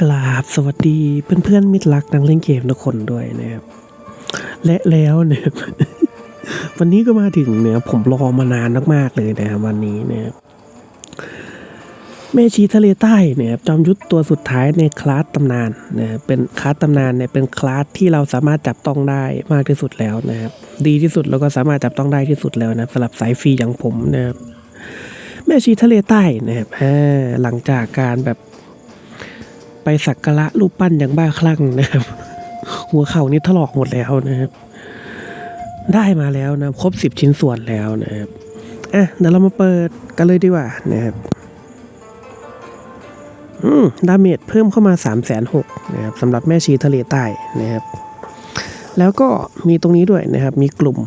กราบสวัสดีเพื่อนๆมิตรรักนักเล่นเกมทุกคนด้วยนะครับ และแล้วเนี่ยวันนี้ก็มาถึงเนี่ยผมรอมานานมากๆเลยนะครับวันนี้นะครับแม่ชีทะเลใต้เนี่ยจอมยุทธตัวสุดท้ายในคลาสตำนานนะเป็นคลาสตำนานเนี่ยเป็นคลาสที่เราสามารถจับต้องได้มากที่สุดแล้วนะครับดีที่สุดแล้วก็สามารถจับต้องได้ที่สุดแล้วนะสำหรับสายฟรีอย่างผมนะครับแม่ชีทะเลใต้นะครับอ่าหลังจากการแบบ ไปสักการะรูปปั้นอย่างบ้าคลั่งนะครับ หัวเข่านี่ถลอกหมดแล้วนะครับ ได้มาแล้วนะครบสิบชิ้นส่วนแล้วนะครับอะเดี๋ยวเรามาเปิดกันเลยดีกว่านะครับอืมดาเมจเพิ่มเข้ามา3ามแสนหกนะครับสำหรับแม่ชีทะเลใต้นะครับ แล้วก็มีตรงนี้ด้วยนะครับ มีกลุ่ม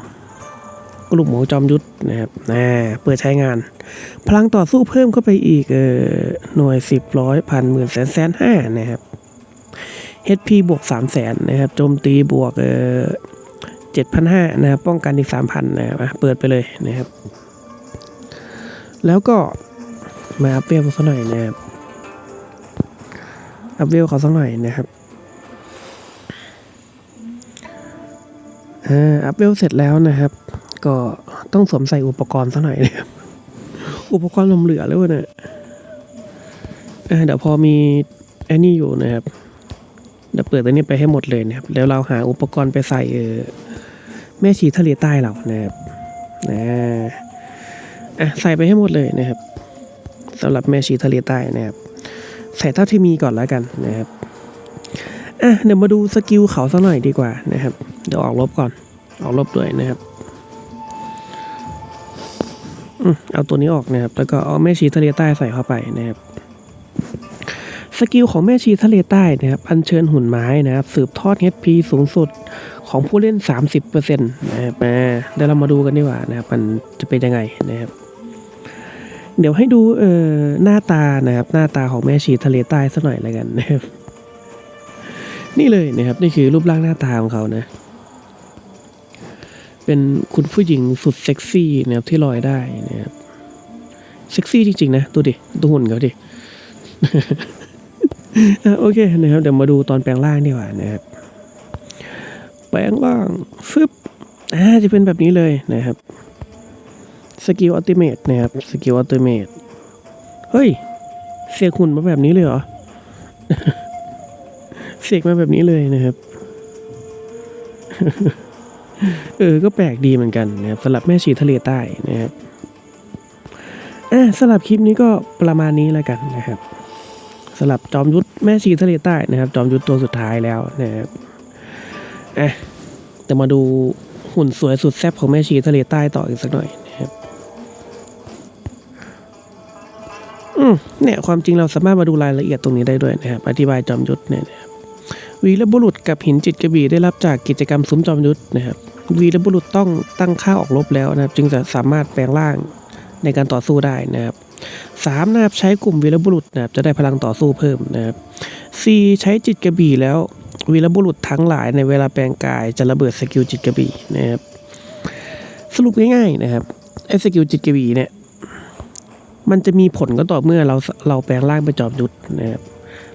กลุ่มของจอมยุทธนะครับอ่าเปิดใช้งาน พลังต่อสู้เพิ่มเข้าไปอีกเออหน่วยสิบร้อยพันหมื่นแสนแสนห้านะครับ HP บวกสามแสนนะครับโจมตีบวกเออเจ็ดพันห้านะครับป้องกันอีกสามพันนะครับเปิดไปเลยนะครับ แล้วก็มาอัพเวลเขาสักหน่อยนะครับอัพเวลเขาสักหน่อยนะครับอ่าอัพเวลเสร็จแล้วนะครับ ก็ต้องสวมใส่อุปกรณ์สักหน่อยนะครับอุปกรณ์ลมเหลือแล้วเนี่ยอะเดี๋ยวพอมีไอ้นี่อยู่นะครับเดี๋ยวเปิดตัวนี้ไปให้หมดเลยนะครับ แล้วเราหาอุปกรณ์ไปใส่เออแม่ชีทะเลใต้เรานะครับนะอะใส่ไปให้หมดเลยนะครับสำหรับแม่ชีทะเลใต้นะครับ ใส่เท่าที่มีก่อนแล้วกันนะครับอะเดี๋ยวมาดูสกิลเขาสักหน่อยดีกว่านะครับ เดี๋ยวออกลบก่อน ออกลบด้วยนะครับ เอาตัวนี้ออกนะครับ แล้วก็เอาแม่ชีทะเลใต้ใส่เข้าไปนะครับ สกิลของแม่ชีทะเลใต้นะครับ อัญเชิญหุ่นไม้นะครับ สืบทอด HP สูงสุดของผู้เล่น 30%นะครับมาเดี๋ยวเรามาดูกันดีกว่านะครับ มันจะเป็นยังไงนะครับ เดี๋ยวให้ดูเอ่อหน้าตานะครับ หน้าตาของแม่ชีทะเลใต้สักหน่อยแล้วกันนะครับ นี่เลยนะครับ นี่คือรูปร่างหน้าตาของเขานะ เป็นคุณผู้หญิงสุดเซ็กซี่นะครับที่ลอยได้นะครับเซ็กซี่จริงๆ นะดูดิดูหุ่นเขาดิโอเคนะครับเดี๋ยวมาดูตอนแปลงร่างดีกว่านะครับแปลงร่างฟึบอ่าจะเป็นแบบนี้เลยนะครับสกิลอัลติเมทนะครับสกิลอัลติเมทเฮ้ย เสกหุ่นมาแบบนี้เลยเหรอเสกมาแบบนี้เลยนะครับ เออ ก็แปลกดีเหมือนกันนะครับสำหรับแม่ชีทะเลใต้นะครับอะสำหรับคลิปนี้ก็ประมาณนี้แล้วกันนะครับสำหรับจอมยุทธแม่ชีทะเลใต้นะครับ จอมยุทธตัวสุดท้ายแล้วนะครับอะจะมาดูหุ่นสวยสุดแซ่บของแม่ชีทะเลใต้ต่ออีกสักหน่อยนะครับอืมเนี่ยความจริงเราสามารถมาดูรายละเอียดตรงนี้ได้ด้วยนะครับ อธิบายจอมยุทธเนี่ยนะครับ วีรบุรุษกับหินจิตกระบี่ได้รับจากกิจกรรมซุ้มจอมยุทธนะครับวีรบุรุษต้องตั้งค่าออกรบแล้วนะครับ จึงจะสามารถแปลงร่างในการต่อสู้ได้นะครับสามนะครับใช้กลุ่มวีรบุรุษนะครับจะได้พลังต่อสู้เพิ่มนะครับสี่ใช้จิตกระบี่แล้ววีรบุรุษทั้งหลายในเวลาแปลงกายจะระเบิดสกิลจิตกระบี่นะครับสรุปง่ายๆนะครับไอ้สกิลจิตกระบี่เนี่ยมันจะมีผลก็ต่อเมื่อเราเราแปลงร่างเป็นจอมยุทธนะครับ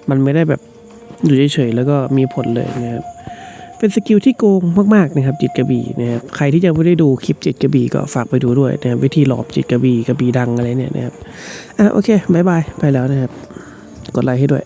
มันไม่ได้แบบ อยู่เฉยๆแล้วก็มีผลเลยนะครับเป็นสกิลที่โกงมากๆนะครับจิตกระบี่นะครับใครที่ยังไม่ได้ดูคลิปจิตกระบี่ก็ฝากไปดูด้วยนะครับวิธีหลอบจิตกระบี่กระบี่ดังอะไรเนี่ยนะครับอะโอเคบายบายไปแล้วนะครับกดไลค์ให้ด้วย